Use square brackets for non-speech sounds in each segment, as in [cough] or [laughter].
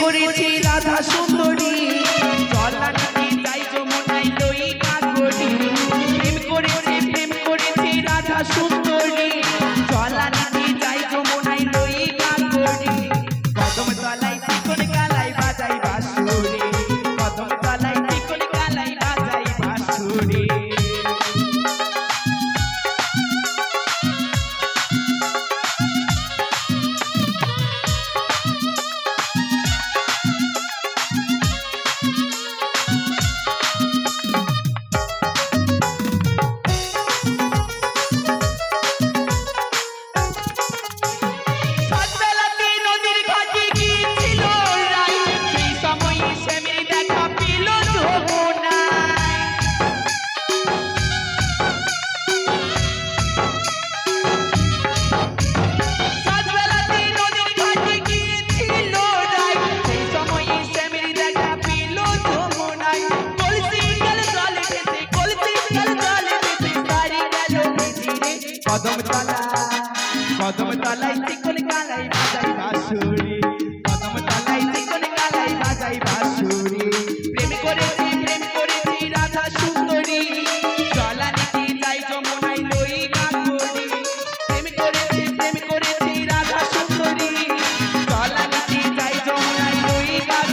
করেছি রাধা সুন্দরী। চলা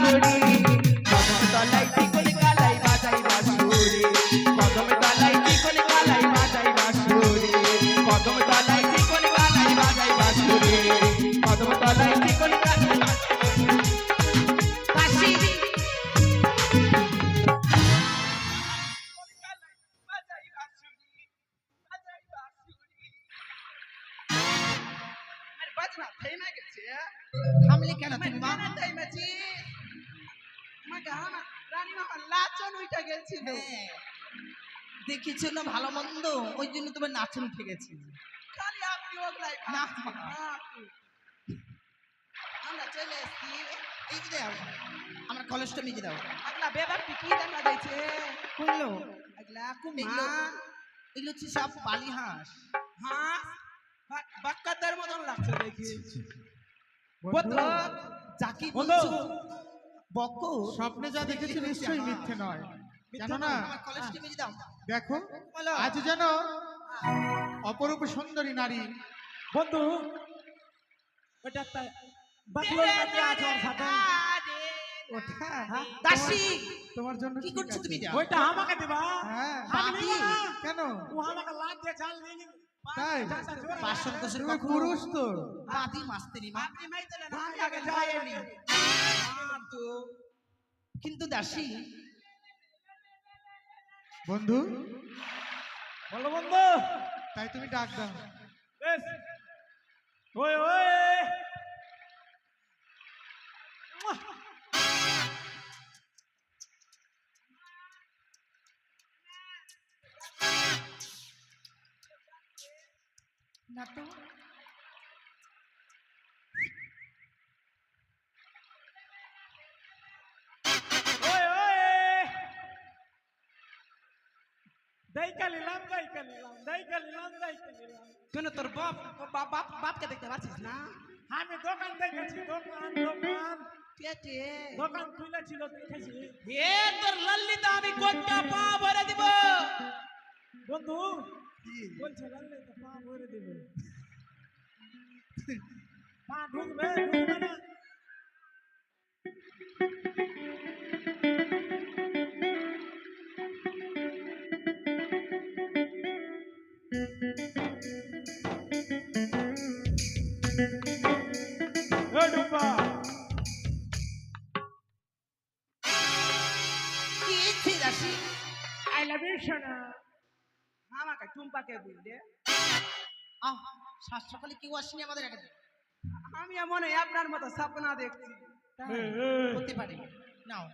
ನುಡಿ নাচন না। আমরা চলে এসছি। এই যে দাও আমার কলেজটা মেজে দাও আগলা বেবারটি কি দেখা যাচ্ছে? করল? আগলা এগুলো এগুলো হচ্ছে সব বালি হাঁস। হাঁস? বাক্কাদের মতন লাগছে দেখি। যাকে বলছো বক স্বপ্নে যা দেখেছি নিশ্চয়ই মিথ্যে নয়। জানো না? দেখো বলো। আজ যেন অপরূপ সুন্দরী নারী। বন্ধু ওটা হ্যাঁ? দাসী। তোমার জন্য কি ঠিক করছ তুমি ওইটা আমাকে দিবা। হ্যাঁ। আমি বাদি। নিবো না। কেন? ও আমাকে লাগ দিয়ে চাল দিয়ে তাই? বাসন কোষের পুরুষ তো। বাদি মাস্তে মা। আপনি মাই দিলেন আমি আগে আগে যায়নি তো কিন্তু দাসী। বন্ধু বলো বন্ধু? তাই তুমি ডাক দাও। বেশ। ওই ওই না তো বাপ বাপ বাপ বাপকে দেখতে পাচ্ছিস না? আমি দোকান দেখেছি দোকান দোকান। কে দোকান খুলেছিল দেখেছি। এ তোর ললিতা আমি কোনটা পা ভরে দিব? বন্ধু বলছে ললিতা পা ভরে দিব। [laughs] পা ঢুকবে ঢুকবে না। আমাকে টুম্পাকে বুঝলে আহ সাত সকালে কেউ আসেনি আমাদের এখানে? আমি মনে হয় আপনার মতো স্বপ্ন দেখছি। তাই? হতে পারে। নাও।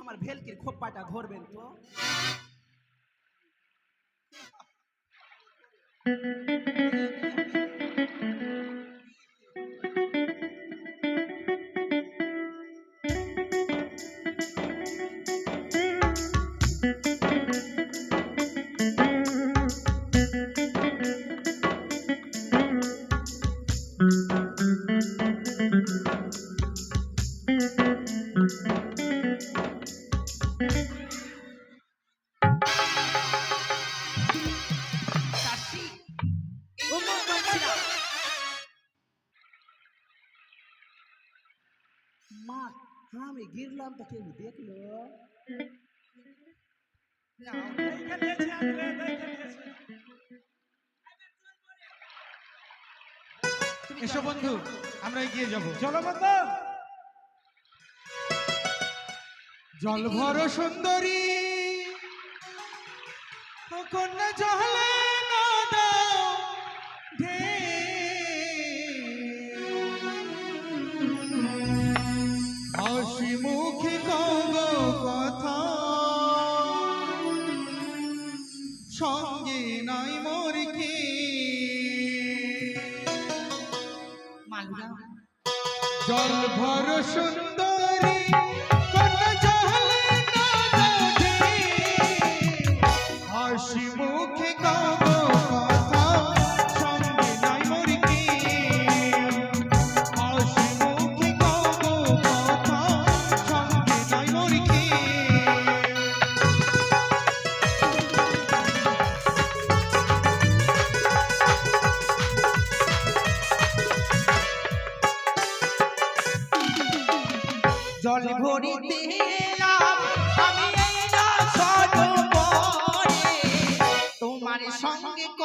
আমার ভেলকির খোপাটা ঘরবেন তো? गिरलाम এসো বন্ধু আমরা এগিয়ে যাব। চলো বন্ধু জল ভর সুন্দরী কন্যা জহলে জল ভর সুন্দরী। সঙ্গে ক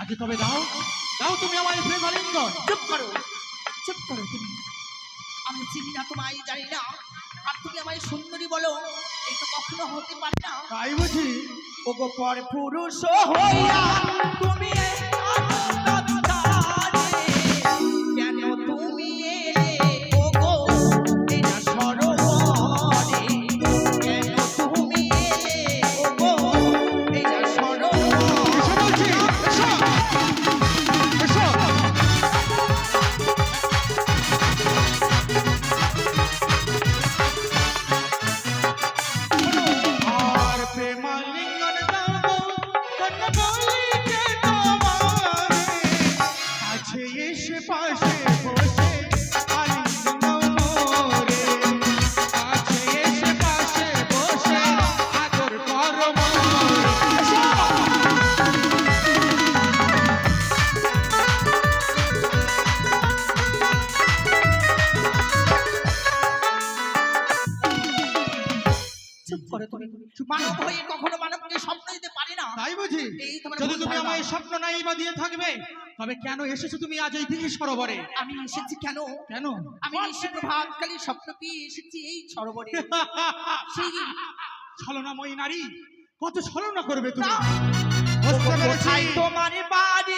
আগে তবে দাও। দাও তুমি আমার প্রেম চুপ করো। চুপ করো তুমি। আমি চিনি না তোমায় জানি না। আর তুমি আমায় সুন্দরী বলো এই তো কখনো হতে পারে না। তাই বুঝি ওগো পর পুরুষ হইয়া তুমি আজ এই দিঘি সরোবরে। আমি এসেছি কেন? কেন? আমি এসে প্রভাতকালী স্বপ্ন পেয়ে এসেছি এই সরোবরে। সেই ছলনাময়ী নারী কত ছলনা করবে তুমি? তোমার বাড়ি?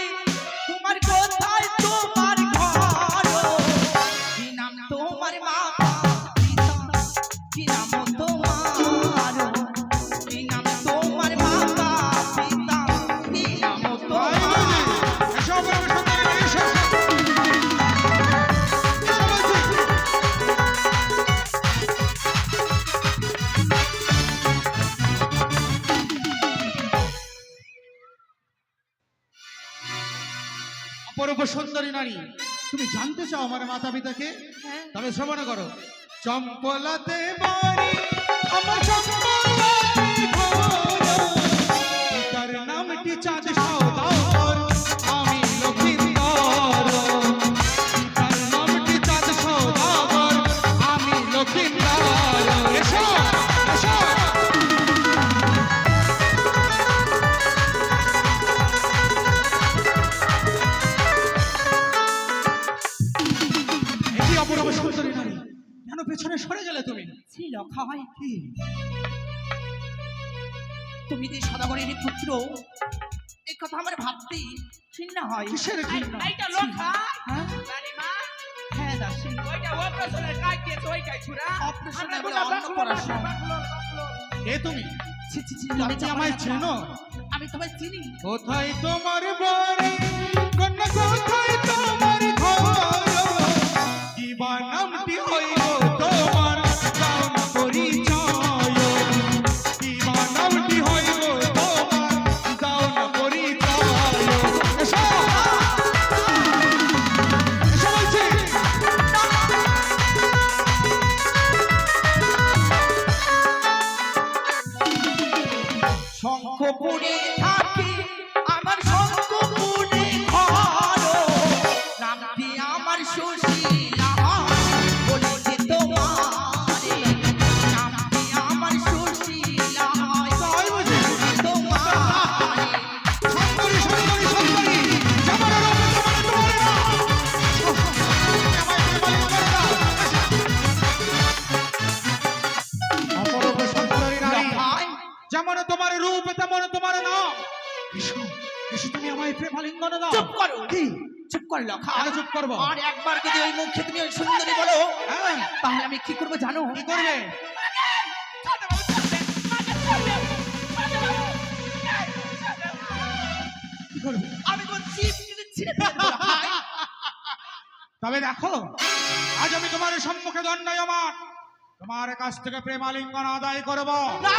পারি তুমি জানতে চাও আমার মাতা পিতাকে হ্যাঁ। তবে শ্রবণ করো। চম্পলাতে আমার চম্পল যে পুত্র। এই কথা আমার ভাবতেই ঘৃণা হয়। কিসের ঘৃণা? এইটা লোক হ্যাঁ? দাসী। ওইটা অপারেশনের কাজ দিয়েছে ওইটাই ছুরা অপারেশনে বলে অন্নপ্রাশন। এ তুমি? ছি, ছি, ছি, তুমি আমায় চেনো? আমি তোমায় চিনি। কোথায় তোমার বাড়ি চুপ কর চুপ করব? আর একবার যদি ওই মুখে তুমি ওই সুন্দরী বলো হ্যাঁ। তাহলে আমি কি করব জানো? কি করবে? আমি বলছি তবে দেখো আজ আমি তোমার সম্মুখে দণ্ডায়মান। তোমার কাছ থেকে প্রেমালিঙ্গন আদায় করব। না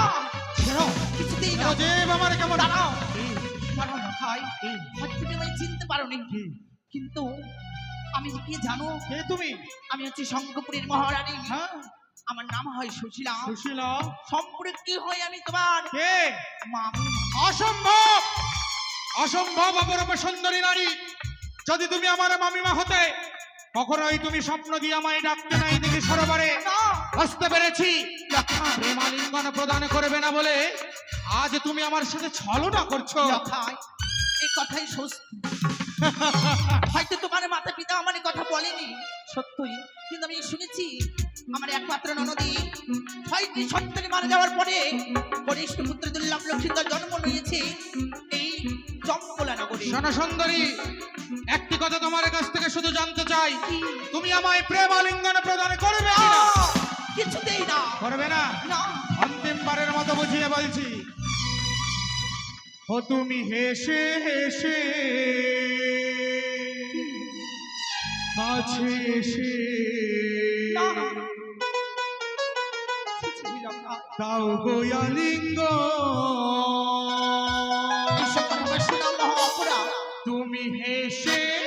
ছেড়ো। কিছুতেই না। আমার কেমন। দাঁড়াও। ভাই। চিনতে পারো নি কি? কিন্তু আমি কি জানো কে তুমি? আমি হচ্ছে শঙ্কপুরের মহারানী। হ্যাঁ। আমার নাম হয় সুশীলা। সুশীলা। সম্পর্কে কি হয় আমি তোমার কে? মামি। অসম্ভব! অসম্ভব অপরূপ সুন্দরী নারী। যদি তুমি আমার মামিমা হতে কখনোই তুমি স্বপ্ন দিয়ে আমায় ডাকতে নাই দেখি সরোবরে। বুঝতে পেরেছি? প্রেমালিঙ্গন প্রদান করবে না বলে আজ তুমি আমার সাথে ছলনা করছ। এই কথাই সত্যি। হয়তো তোমার মাতা পিতা আমার এই কথা বলেনি সত্যই। কিন্তু আমি শুনেছি আমার একমাত্র ননদী ছয়টি সন্তানে মারা যাওয়ার পরে কনিষ্ঠ পুত্র দুর্লভ লক্ষ্মীন্দর জন্ম নিয়েছে এই জম্বলা নগরে সুন্দরী একটি কথা তোমার কাছ থেকে শুধু জানতে চাই। তুমি আমায় প্রেমালিঙ্গন প্রদান করবে? কিছুতেই না। করবে না? না। অন্তিমবারের মতো বুঝিয়ে বলছি ও তুমি হেসে হেসে। কাছে এসে। দাও গোয়ালিঙ্গ। তুমি হেসে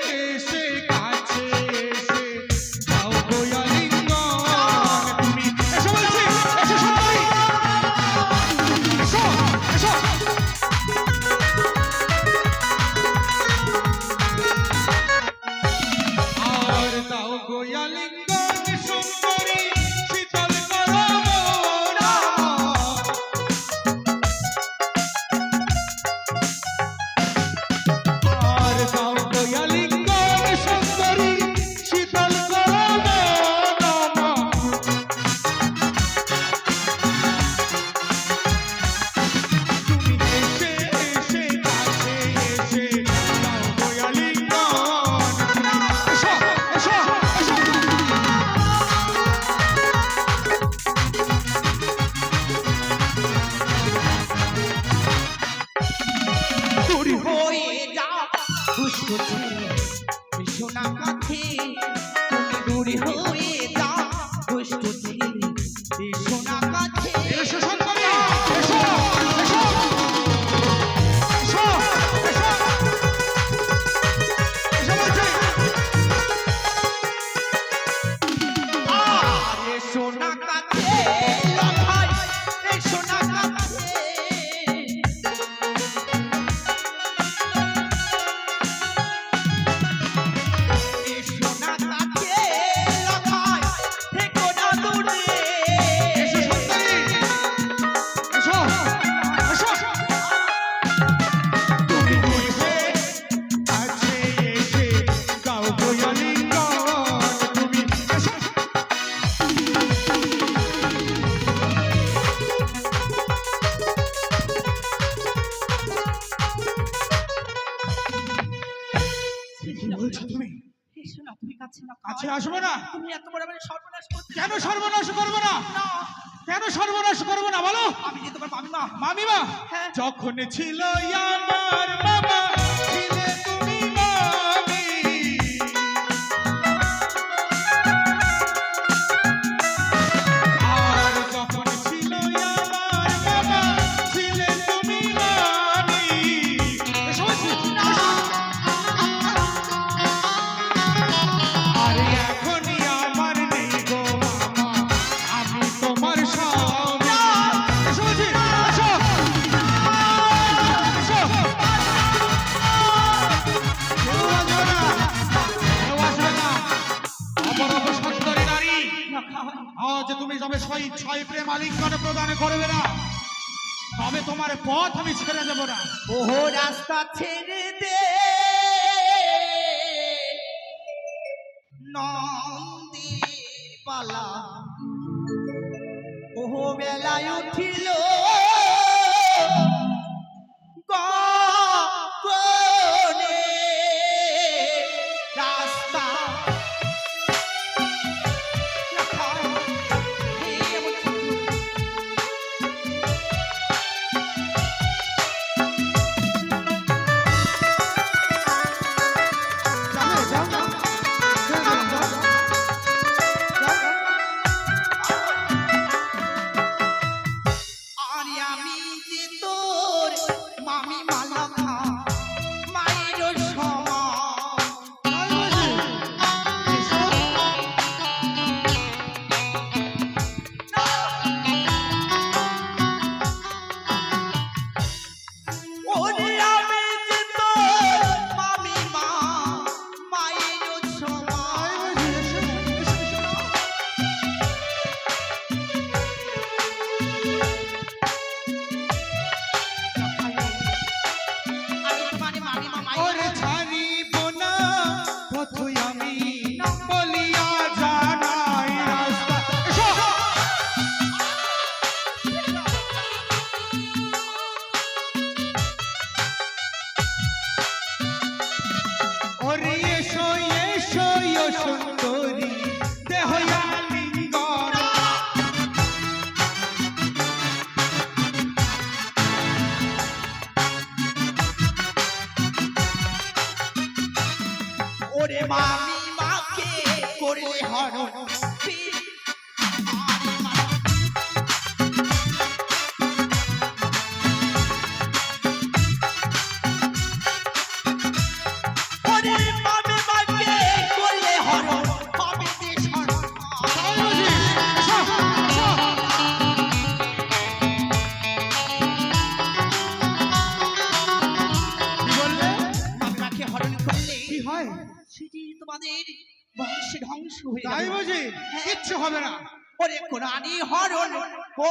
তুমি দূর হয়ে আসব না। তুমি এত বড় মানে সর্বনাশ করতে কেন সর্বনাশ করব না? কেন সর্বনাশ করব না? বলো। আমি যে তোমার মামিমা। মামিমা যখন ছিল আমার মামা ওই ছয় প্রেম আলিঙ্গন প্রদান করবে না। তবে তোমার পথ আমি ছেড়ে দেবো না। ওহো, রাস্তা ছেড়ে দে। নন্দী পালা। ওহো, বেলায় উঠিল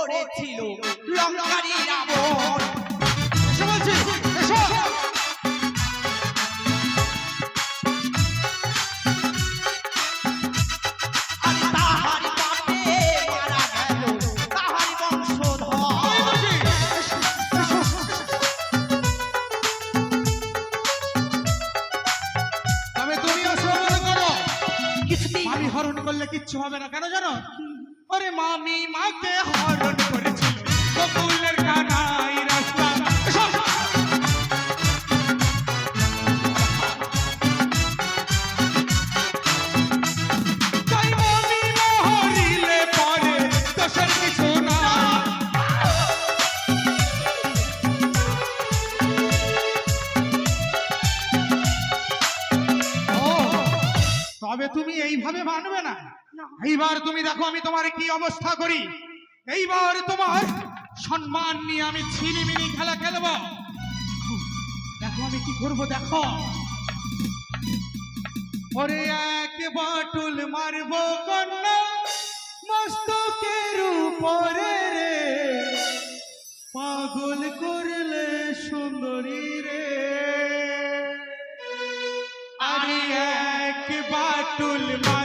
পড়েছিল তোমার কি অবস্থা করি? এইবার তোমার সম্মান নিয়ে আমি ছিনিমিনি খেলা খেলব। দেখো আমি কি করব, দেখো। ওরে এক বাটুল মারব কন্যা, মস্তকের উপরে রে। পাগল করলে সুন্দরী রে। আরে এক বাটুল মার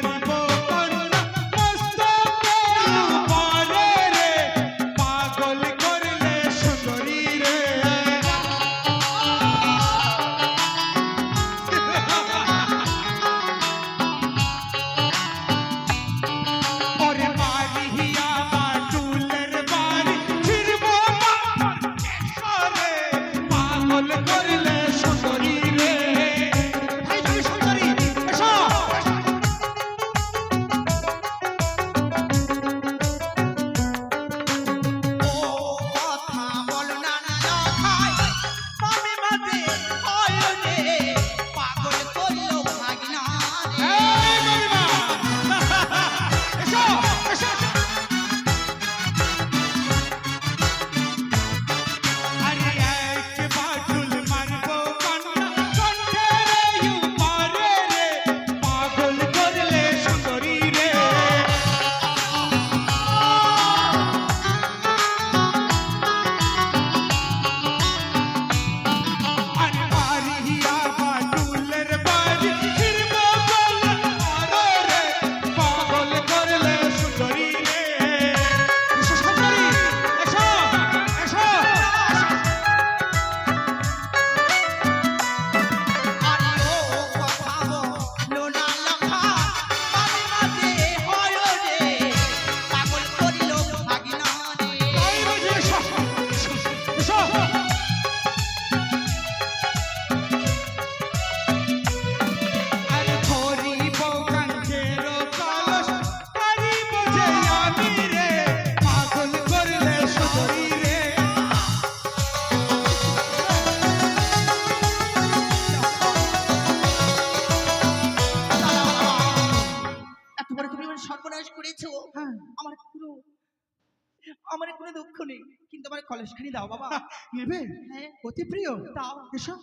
আমার কোনো দুঃখ নেই। কিন্তু আমার কলেজ কলেজখানি দাও বাবা। [laughs] নেবে? হ্যাঁ। অতি প্রিয়। দাও। এসো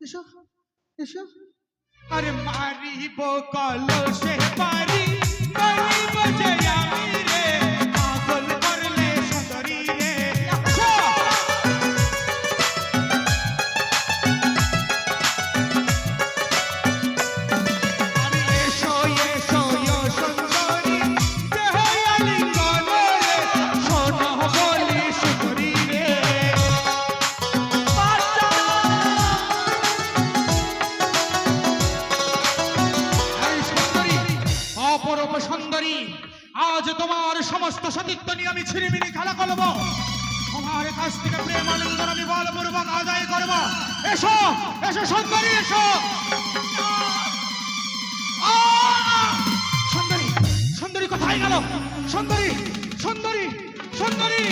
এসো এসো। আরে মারিব কলসে পারি মারিব বজায় আমি কাছ থেকে প্রেম আলিঙ্গন আমি বলপূর্বক আদায় করব এসো এসো সুন্দরী এসো। সুন্দরী সুন্দরী কোথায় গেল? সুন্দরী সুন্দরী সুন্দরী